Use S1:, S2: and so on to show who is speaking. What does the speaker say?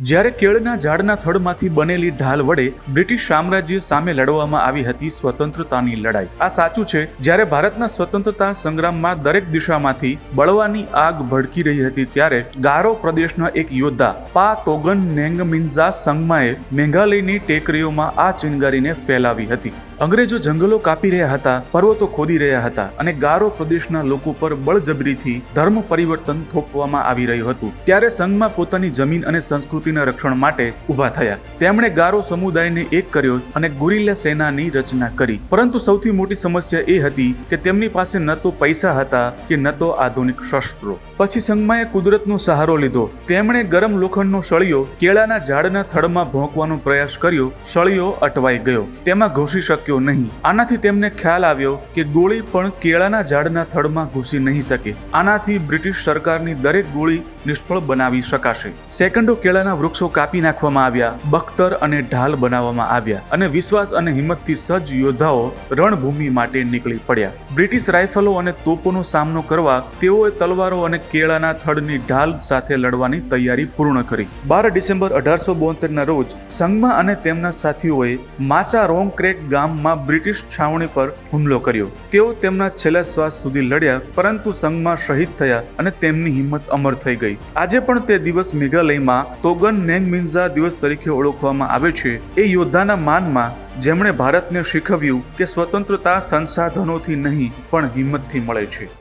S1: જ્યારે કેળના ઝાડના થડમાંથી બનેલી ઢાલ વડે બ્રિટિશ સામ્રાજ્ય સામે લડવામાં આવી હતી સ્વતંત્રતાની લડાઈ. આ સાચું છે, જ્યારે ભારતના સ્વતંત્રતા સંગ્રામમાં દરેક દિશામાંથી બળવાની આગ ભડકી રહી હતી ત્યારે ગારો પ્રદેશના એક યોદ્ધા, પા તોગન નેંગમિન્ઝા સંગમાએ મેઘાલયની ટેકરીઓમાં આ ચિનગારીને ફેલાવી હતી. અંગ્રેજો જંગલો કાપી રહ્યા હતા, પર્વતો ખોદી રહ્યા હતા અને ગારો પ્રદેશના લોકો પર બળજબરીથી ધર્મ પરિવર્તન થોપવામાં આવી રહ્યું હતું. ત્યારે સંઘમાં પોતાની જમીન અને સંસ્કૃતિના રક્ષણ માટે ઊભા થયા. તેમણે ગારો સમુદાયને એક કર્યો અને ગુરિલ્લા સેનાની રચના કરી. પરંતુ સૌથી મોટી સમસ્યા એ હતી કે તેમની પાસે ન તો પૈસા હતા કે ન તો આધુનિક શસ્ત્રો. પછી સંગમાએ કુદરતનો સહારો લીધો. તેમણે ગરમ લોખંડનો સળિયો કેળાના ઝાડના થડમાં ભોંકવાનો પ્રયાસ કર્યો. સળિયો અટવાઈ ગયો. તેમાં ઘૂસી શક્યો નહીં. આનાથી તેમને ખ્યાલ આવ્યો કે ગોળી પણ કેળાના ઝાડના થડમાં ઘૂસી નહીં શકે. આનાથી બ્રિટિશ સરકારની દરેક ગોળી નિષ્ફળ બનાવી શકાશે. સેકન્ડો કેળાના વૃક્ષો કાપી નાખવામાં આવ્યા, બખ્તર અને ઢાલ બનાવવામાં આવ્યા અને વિશ્વાસ અને હિંમતથી સજ્જ યોદ્ધાઓ રણભૂમિ માટે નીકળી પડ્યા. બ્રિટિશ રાઇફલો અને તોપોનો સામનો કરવા તેઓએ તલવારો અને કેળાના થડની ઢાલ સાથે લડવાની તૈયારી પૂર્ણ કરી. બાર ડિસેમ્બર અઢારસો બોતેરના રોજ સંગમા અને તેમના સાથીઓએ માચા રોંગ ક્રેક ગામમાં બ્રિટિશ છાવણી પર હુમલો કર્યો. તેઓ તેમના છેલ્લા શ્વાસ સુધી લડ્યા, પરંતુ સંઘમાં શહીદ થયા અને તેમની હિંમત અમર થઈ ગઈ. આજે પણ તે દિવસ મેઘાલયમાં તોગન નેંગમિન્ઝા દિવસ તરીકે ઓળખવામાં આવે છે. એ યોદ્ધાના માનમાં જેમણે ભારતને શીખવ્યું કે સ્વતંત્રતા સંસાધનોથી નહીં, પણ હિંમતથી મળે છે.